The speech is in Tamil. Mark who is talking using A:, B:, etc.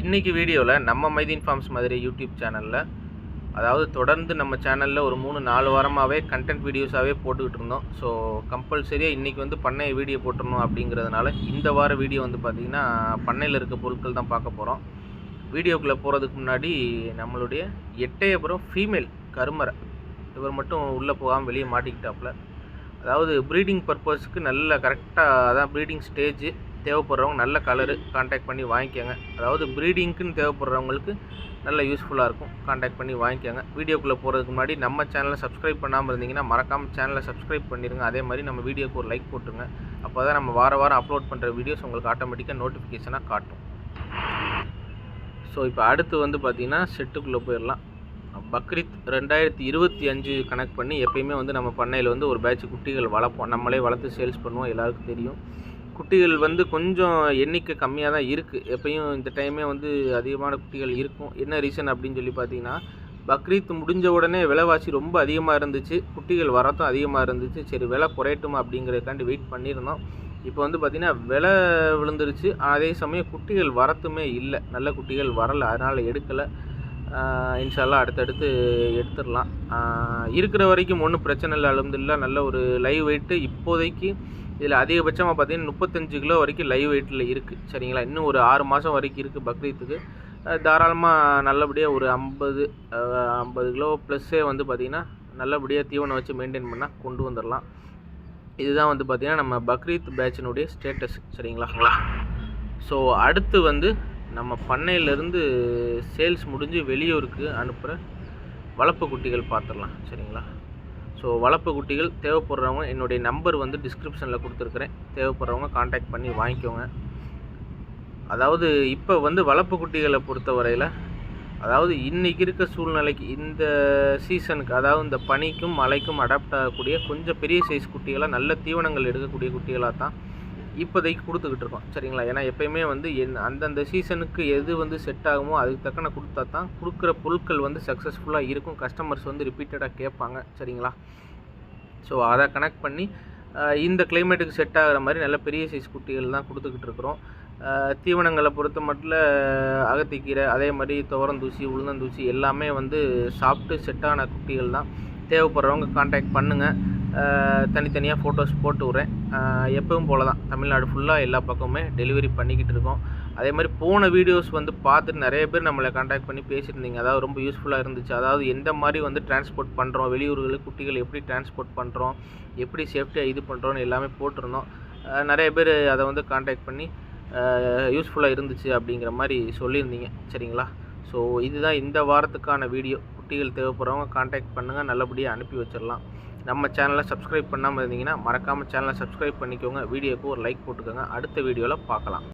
A: இன்றைக்கி வீடியோவில் நம்ம மைதீன் ஃபார்ம்ஸ் மாதிரி யூடியூப் சேனலில் அதாவது தொடர்ந்து நம்ம சேனலில் ஒரு மூணு நாலு வாரமாகவே கண்டென்ட் வீடியோஸாகவே போட்டுக்கிட்டு இருந்தோம். ஸோ கம்பல்சரியாக இன்றைக்கி வந்து பண்ணை வீடியோ போட்டுடணும் அப்படிங்கிறதுனால இந்த வார வீடியோ வந்து பார்த்திங்கன்னா பண்ணையில் இருக்க பொருட்கள் தான் பார்க்க போகிறோம் வீடியோக்குள்ளே போகிறதுக்கு முன்னாடி நம்மளுடைய எட்டயபுரம் ஃபீமேல் கருமரை இவர் மட்டும் உள்ளே போகாமல் வெளியே மாட்டிக்கிட்டாப்புல. அதாவது ப்ரீடிங் பர்பஸ்க்கு நல்ல கரெக்டாக அதான் ப்ரீடிங் ஸ்டேஜ் தேவைப்படுறவங்க நல்ல கலரு காண்டாக்ட் பண்ணி வாங்கிக்கோங்க. அதாவது ப்ரீடிங்க்குன்னு தேவைப்படுறவங்களுக்கு நல்ல யூஸ்ஃபுல்லாக இருக்கும். காண்டாக்ட் பண்ணி வாங்கிக்கோங்க. வீடியோக்குள்ளே போகிறதுக்கு முன்னாடி நம்ம சேனலை சப்ஸ்கிரைப் பண்ணாமல் இருந்தீங்கன்னா மறக்காமல் சேனலை சப்ஸ்கிரைப் பண்ணிடுங்க அதே மாதிரி நம்ம வீடியோக்கு ஒரு லைக் போட்டுருங்க. அப்போ தான் நம்ம வார வாரம் அப்லோட் பண்ணுற வீடியோஸ் உங்களுக்கு ஆட்டோமேட்டிக்காக நோட்டிஃபிகேஷனாக காட்டும். ஸோ இப்போ அடுத்து வந்து பார்த்திங்கன்னா செட்டுக்குள்ளே போயிடலாம் பக்ரீத் ரெண்டாயிரத்தி இருபத்தி அஞ்சு கனெக்ட் பண்ணி எப்பயுமே வந்து நம்ம பண்ணையில் வந்து ஒரு பேட்ச் குட்டிகள் வளர்ப்போம். நம்மளே வளர்த்து சேல்ஸ் பண்ணுவோம். எல்லாருக்கும் தெரியும். குட்டிகள் வந்து கொஞ்சம் எண்ணிக்கை கம்மியாக தான் இருக்குது எப்பயும் இந்த டைமே வந்து அதிகமான குட்டிகள் இருக்கும். என்ன ரீசன் அப்படின்னு சொல்லி பார்த்தீங்கன்னா பக்ரீத் முடிஞ்ச உடனே விலைவாசி ரொம்ப அதிகமாக இருந்துச்சு. குட்டிகள் வரத்தும் அதிகமாக இருந்துச்சு. சரி விலை குறையட்டும் அப்படிங்கிறதுக்காண்டி வெயிட் பண்ணியிருந்தோம். இப்போ வந்து பார்த்திங்கன்னா விலை விழுந்துருச்சு. அதே சமயம் குட்டிகள் வரத்துமே இல்லை. நல்ல குட்டிகள் வரலை. அதனால் எடுக்கலை. இன்ஷால்லாம் அடுத்தடுத்து எடுத்துடலாம். இருக்கிற வரைக்கும் ஒன்றும் பிரச்சனை இல்லை. அலமதுல்லா நல்ல ஒரு லைவ் வெயிட்டு இப்போதைக்கு இதில் அதிகபட்சமாக பார்த்தீங்கன்னா முப்பத்தஞ்சு கிலோ வரைக்கும் லைவ் வெயிட்டில் இருக்குது சரிங்களா? இன்னும் ஒரு ஆறு மாதம் வரைக்கும் இருக்குது பக்ரீத்துக்கு. தாராளமாக நல்லபடியாக ஒரு ஐம்பது ஐம்பது கிலோ ப்ளஸ்ஸே வந்து பார்த்திங்கன்னா நல்லபடியாக தீவனம் வச்சு மெயின்டைன் பண்ணால் கொண்டு வந்துடலாம் இதுதான் வந்து பார்த்திங்கன்னா நம்ம பக்ரீத் பேட்சினுடைய ஸ்டேட்டஸ் சரிங்களா? ஸோ அடுத்து வந்து நம்ம பண்ணையிலேருந்து சேல்ஸ் முடிஞ்சு வெளியூருக்கு அனுப்புகிற வளர்ப்பு குட்டிகள் பார்த்துடலாம். சரிங்களா? ஸோ வளர்ப்பு குட்டிகள் தேவைப்படுறவங்க என்னுடைய நம்பர் வந்து டிஸ்கிரிப்ஷனில் கொடுத்துருக்குறேன். தேவைப்படுறவங்க காண்டாக்ட் பண்ணி வாங்கிக்கோங்க. அதாவது இப்போ வந்து வளர்ப்பு குட்டிகளை பொறுத்த வரையில் அதாவது இன்றைக்கி இருக்க சூழ்நிலைக்கு இந்த சீசனுக்கு அதாவது இந்த பனிக்கும் மழைக்கும் அடாப்ட் ஆகக்கூடிய கொஞ்சம் பெரிய சைஸ் குட்டிகளாக நல்ல தீவனங்கள் எடுக்கக்கூடிய குட்டிகளாக தான் இப்போதைக்கு கொடுத்துக்கிட்டு இருக்கோம். சரிங்களா? ஏன்னா எப்பயுமே வந்து என் அந்தந்த சீசனுக்கு எது வந்து செட் ஆகுமோ அதுக்கு தக்கன கொடுத்தா தான் கொடுக்குற பொருட்கள் வந்து சக்ஸஸ்ஃபுல்லாக இருக்கும். கஸ்டமர்ஸ் வந்து ரிப்பீட்டடாக கேட்பாங்க. சரிங்களா? ஸோ அதை கனெக்ட் பண்ணி இந்த கிளைமேட்டுக்கு செட் ஆகிற மாதிரி நல்ல பெரிய சைஸ் குட்டிகள் தான் கொடுத்துக்கிட்டு இருக்கிறோம். தீவனங்களை பொறுத்த மட்டும் அகத்திக்கீரை அதே மாதிரி துவரந்தூசி உளுந்தந்தூசி எல்லாமே வந்து சாப்பிட்டு செட்டான குட்டிகள் தான். தேவைப்படுறவங்க காண்டாக்ட் பண்ணுங்கள் தனித்தனியாக ஃபோட்டோஸ் போட்டு விட்றேன். எப்பவும் போல தான் தமிழ்நாடு ஃபுல்லாக எல்லா பக்கமுமே டெலிவரி பண்ணிக்கிட்டு இருக்கோம். அதே மாதிரி போன வீடியோஸ் வந்து பார்த்துட்டு நிறைய பேர் நம்மளை காண்டாக்ட் பண்ணி பேசியிருந்தீங்க அதாவது ரொம்ப யூஸ்ஃபுல்லாக இருந்துச்சு. அதாவது எந்த மாதிரி வந்து டிரான்ஸ்போர்ட் பண்ணுறோம் வெளியூர்களுக்கு குட்டிகள் எப்படி டிரான்ஸ்போர்ட் பண்ணுறோம் எப்படி சேஃப்டியாக இது பண்ணுறோன்னு எல்லாமே போட்டிருந்தோம். நிறைய பேர் அதை வந்து காண்டாக்ட் பண்ணி யூஸ்ஃபுல்லாக இருந்துச்சு அப்படிங்கிற மாதிரி சொல்லியிருந்தீங்க. சரிங்களா? ஸோ இதுதான் இந்த வாரத்துக்கான வீடியோ குட்டிகள் தேவைப்படுறவங்க காண்டாக்ட் பண்ணுங்கள் நல்லபடியாக அனுப்பி வச்சிடலாம். நம்ம சேனலை சப்ஸ்கிரைப் பண்ணாமல் இருந்தீங்கன்னா மறக்காமல் சேனலை சப்ஸ்கிரைப் பண்ணிக்கோங்க. வீடியோக்கு ஒரு லைக் போட்டுக்கோங்க. அடுத்த வீடியோவில் பார்க்கலாம்.